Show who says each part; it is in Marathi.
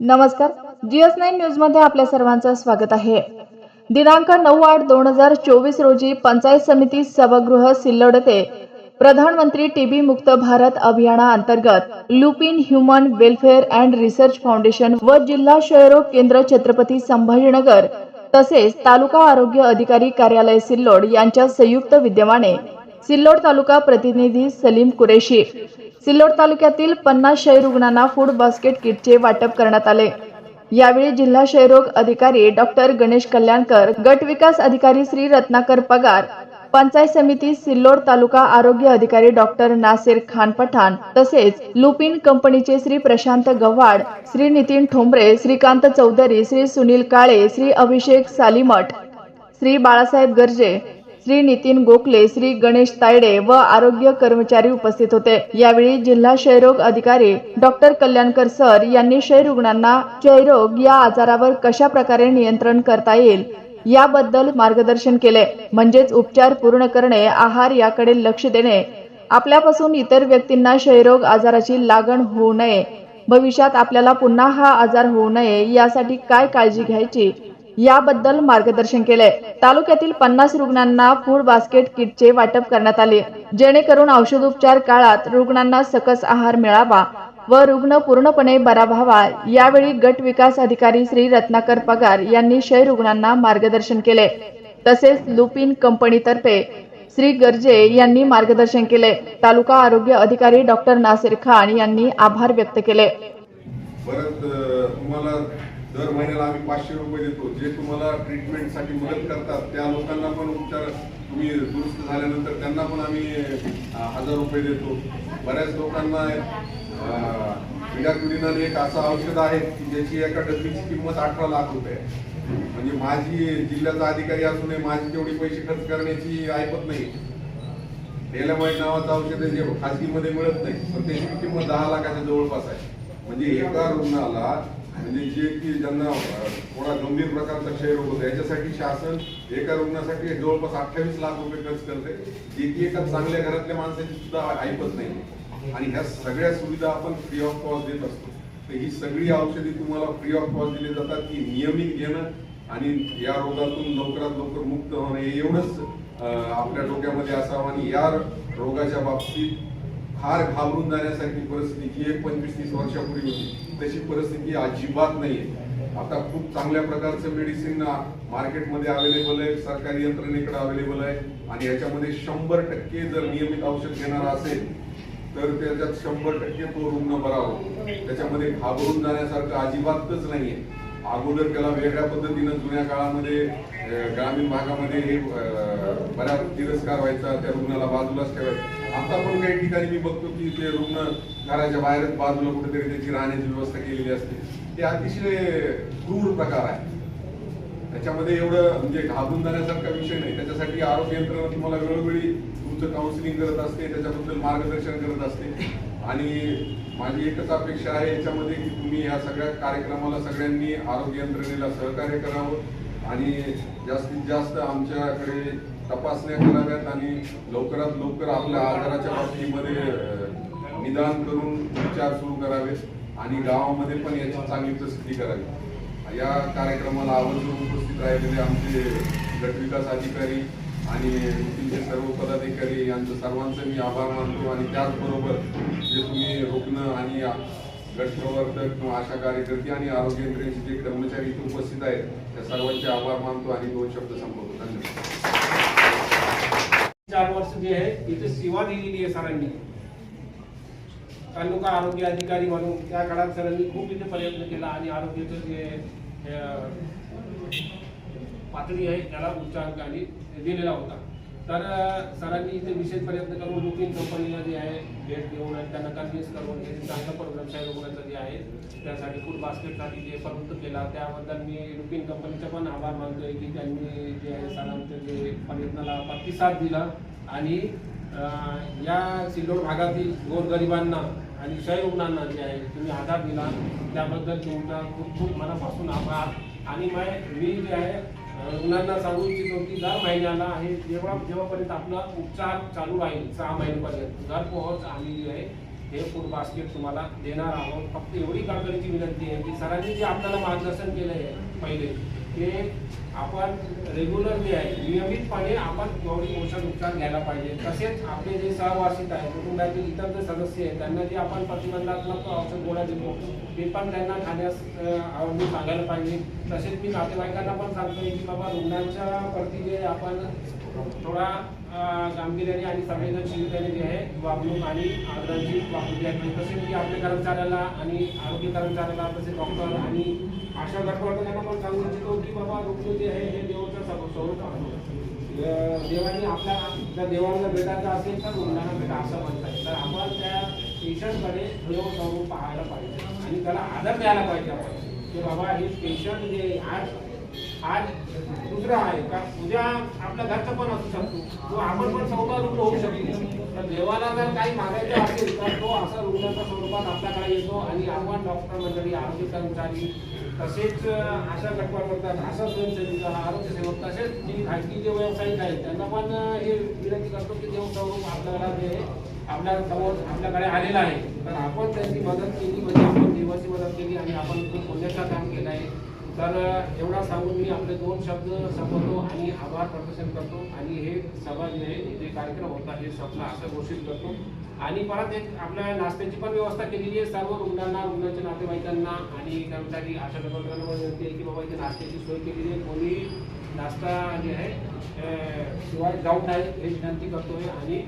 Speaker 1: नमस्कार. जीएस नाईन न्यूजमध्ये आपल्या सर्वांचं स्वागत आहे. दिनांक नऊ आठ दोन हजार चोवीस रोजी पंचायत समिती सभागृह सिल्लोड येथे प्रधानमंत्री टीबी मुक्त भारत अभियाना अंतर्गत Lupin human welfare and research foundation व जिल्हा क्षयरोग केंद्र छत्रपती संभाजीनगर तसेच तालुका आरोग्य अधिकारी कार्यालय सिल्लोड यांच्या संयुक्त विद्यमाने सिल्लोड तालुका प्रतिनिधी सलीम कुरेशी सिल्लोड तालुक्यातील पन्नास क्षय रुग्णांना फूड बास्केट किटचे वाटप करण्यात आले. यावेळी जिल्हा क्षयरोग अधिकारी डॉक्टर गणेश कल्याणकर गट विकास अधिकारी श्री रत्नाकर पगार पंचायत समिती सिल्लोड तालुका आरोग्य अधिकारी डॉक्टर नासिर खान पठाण तसेच लुपिन कंपनीचे श्री प्रशांत गव्हाड श्री नितीन ठोंबरे श्रीकांत चौधरी श्री सुनील काळे श्री अभिषेक सालीमठ श्री बाळासाहेब गर्जे श्री नितीन गोखले श्री गणेश तायडे व आरोग्य कर्मचारी उपस्थित होते. यावेळी जिल्हा क्षयरोग अधिकारी डॉक्टर कल्याणकर सर यांनी क्षयरुग्णांना क्षयरोग या आजारावर कशा प्रकारे नियंत्रण करता येईल याबद्दल मार्गदर्शन केले. म्हणजेच उपचार पूर्ण करणे आहार याकडे लक्ष देणे. आपल्यापासून इतर व्यक्तींना क्षयरोग आजाराची लागण होऊ नये. भविष्यात आपल्याला पुन्हा हा आजार होऊ नये यासाठी काय काळजी घ्यायची? याबद्दल मार्गदर्शन केले तालुक्यातील पन्नास रुग्णांना फूड बास्केट किटचे वाटप करण्यात आले. जेणेकरून औषधोपचार काळात रुग्णांना सकस आहार मिळावा व रुग्ण पूर्णपणे बरा व्हावा. यावेळी गट विकास अधिकारी श्री रत्नाकर पगार यांनी क्षय रुग्णांना मार्गदर्शन केले. तसेच लुपिन कंपनीतर्फे श्री गर्जे यांनी मार्गदर्शन केले. तालुका आरोग्य अधिकारी डॉक्टर नासिर खान यांनी आभार व्यक्त केले.
Speaker 2: परत तुम्हाला दर महिन्याला आम्ही पाचशे रुपये देतो. जे तुम्हाला ट्रीटमेंटसाठी मदत करतात त्या लोकांना पण उपचार तुम्ही दुरुस्त झाल्यानंतर त्यांना पण आम्ही हजार रुपये देतो. बऱ्याच लोकांना पिढ्यापिढीनं एक असं औषध आहे की ज्याची एका डब्बीची किंमत अठरा लाख रुपये आहे. म्हणजे माझी जिल्ह्याचा अधिकारी असूनही माझी तेवढी पैसे खर्च करण्याची ऐकत नाही. डेलामाईट नावाचं औषध जे खाजगीमध्ये मिळत नाही पण त्याची किंमत दहा लाखाच्या जवळपास आहे. म्हणजे एका रुग्णाला म्हणजे जे की ज्यांना थोडा गंभीर प्रकारचा क्षयरोग होतो याच्यासाठी शासन एका रुग्णासाठी जवळपास अठ्ठावीस लाख रुपये खर्च करते जे की एका चांगल्या घरातल्या माणसाची सुद्धा ऐकत नाही. आणि ह्या सगळ्या सुविधा आपण फ्री ऑफ कॉस्ट देत असतो. तर ही सगळी औषधी तुम्हाला फ्री ऑफ कॉस्ट दिली जातात की नियमित घेणं आणि या रोगातून लवकरात लवकर मुक्त होणं एवढंच आपल्या डोक्यामध्ये असावं आणि या रोगाच्या बाबतीत फार घाबरून जाण्यासारखी परिस्थिती जी एक पंचवीस तीस वर्षापूर्वी होती तशी परिस्थिती अजिबात नाहीये. आता खूप चांगल्या प्रकारचं मेडिसिन मार्केटमध्ये अवेलेबल आहे सरकारी यंत्रणेकडे अवेलेबल आहे आणि याच्यामध्ये शंभर टक्के जर नियमित औषध घेणार असेल तर त्याच्यात शंभर टक्के तो रुग्ण बरा होतो. त्याच्यामध्ये घाबरून जाण्यासारखं अजिबातच नाहीये. अगोदर त्याला वेगळ्या पद्धतीनं जुन्या काळामध्ये ग्रामीण भागामध्ये हे बऱ्याच तिरस्कार व्हायचा त्या रुग्णाला बाजूलाच ठेवायचं. आता पण काही ठिकाणी मी बघतो की ते रुग्ण घराच्या बाहेरच बाजूला कुठेतरी त्याची राहण्याची व्यवस्था केलेली असते. ते अतिशय क्रूर प्रकार आहे. त्याच्यामध्ये एवढं म्हणजे घाबरून जाण्यासारखा विषय नाही. त्याच्यासाठी आरोग्य यंत्रणा तुम्हाला वेळोवेळी तुमचं काउन्सिलिंग करत असते त्याच्याबद्दल मार्गदर्शन करत असते. आणि माझी एकच अपेक्षा आहे याच्यामध्ये की तुम्ही या सगळ्या कार्यक्रमाला सगळ्यांनी आरोग्य यंत्रणेला सहकार्य करावं आणि जास्तीत जास्त आमच्याकडे तपासण्या कराव्यात आणि लवकरात लवकर आपल्या आजाराच्या बाबतीमध्ये निदान करून उपचार सुरू करावेत आणि गावामध्ये पण याची चांगली प्रसिद्धी करावी. या कार्यक्रमाला आवर्जून उपस्थित राहिलेले आमचे गटविकास अधिकारी आणि तिथले सर्व पदाधिकारी यांचं सर्वांचं मी आभार मानतो आणि त्याचबरोबर जे तुम्ही रुग्ण आणि गटप्रवर्तक किंवा आशा कार्यकर्ते आणि आरोग्य यंत्रणेचे जे कर्मचारी इथे उपस्थित आहेत त्या सर्वांचे आभार मानतो आणि दोन शब्द संपवतो. धन्यवाद.
Speaker 3: चार वर्ष जे आहे इथे सेवा दिलेली आहे सरांनी. तालुका आरोग्य अधिकारी म्हणून त्या काळात सरांनी खूप इथे प्रयत्न केला आणि आरोग्याचं जे पातळी आहे त्याला उच्चांकाने दिलेला होता. तर सरांनी इथे विशेष प्रयत्न करून बुकिंग कंपनीला जे आहे भेट देऊन आणि त्यांना कन्व्हिन्स करून हे चांगला प्रोग्राम शाही जे आहे त्यासाठी फूड बास्केटसाठी जे प्रवृत्त केला त्याबद्दल मी लुपिन कंपनीचा पण आभार मानतोय की त्यांनी जे आहे सरांचं जे प्रयत्नाला प्रतिसाद दिला आणि या सिल्लोड भागातील गोरगरिबांना आणि क्षय रुग्णांना जे आहे तुम्ही आधार दिला. त्याबद्दल तुमचा खूप खूप मनापासून आभार. आणि मी जे आहे रुग्णांना सांगू इच्छितो की दर महिन्याला आहे जेव्हा जेव्हापर्यंत आपला उपचार चालू राहील सहा महिन्यापर्यंत दर पोहोच आम्ही जे आहे हे फूड बास्केट तुम्हाला देणार आहोत. फक्त एवढी कळकळीची विनंती आहे की सरांनी जे आपल्याला मार्गदर्शन केलं आहे पहिले ते आपण रेग्युलर जे आहे नियमितपणे आपण गौरी पोषण उपचार घ्यायला पाहिजे. तसेच आपले जे सहवासित आहे कुटुंबातील इतर जे सदस्य आहेत त्यांना जे आपण प्रतिबंधात्मक औषध गोळ्या देतो ते पण त्यांना खाण्यास आवडून सांगायला पाहिजे. तसेच मी नातेवाईकांना पण सांगतो की बाबा रुग्णांच्या प्रती जे आपण थोडा गांभीर्याने आणि संवेदनशीलतेने जे आहे वागणूक आणि आदरांची वागणूक द्यायला पाहिजे तसेच की आपल्या कर्मचाऱ्याला आणि आरोग्य कर्मचाऱ्याला तसेच डॉक्टर आणि आशा त्यांना पण सांगू इच्छितो की बाबा रुग्ण जे आहे हे देवाचं स्वरूप आहे. देवाने आपल्या जर देवाला भेटायचं असेल तर रुग्णाला भेटा असं म्हणतात. तर आपण त्या पेशंटकडे देव स्वरूप पाहायला पाहिजे. आणि त्याला आदर द्यायला पाहिजे आपण. की बाबा हे पेशंट जे आज आज दुसरा आहे का? उद्या आपल्या घरचं पण असू शकतो. तो आपण पण स्वतः रुग्ण होऊ शकतो. तर देवाला जर काही मागायचं असेल तर तो असा रुग्णाच्या स्वरूपात आपल्याकडे येतो आणि आपण डॉक्टर मंडळी आरोग्य कर्मचारी तसेच आशा गटवा करतात आशा स्वयंसेविका आरोग्य सेवक तसेच जी खाजगी जे व्यावसायिक आहेत त्यांना पण हे विनंती करतो की देव स्वरूप आपल्याला जे आपल्यासमोर आपल्याकडे आलेला आहे. तर आपण त्यांची मदत केली म्हणजे आपण देवाची मदत केली आणि आपण पुण्याचा काम तर एवढा सांगून मी आपले दोन शब्द संपवतो आणि आभार प्रदर्शन करतो. आणि हे सभा जे आहे जे कार्यक्रम होता हे संपला असं घोषित करतो. आणि परत एक आपल्या नाश्त्याची पण व्यवस्था केलेली आहे. सर्व रुग्णांना रुग्णांच्या नातेवाईकांना आणि कर्मचारी आशा कर्मचाऱ्यांना विनंती आहे की बाबा इथे नाश्त्याची सोय केलेली आहे. कोणी नाश्ता जे आहे शिवाय जाऊन नये हे विनंती करतोय. आणि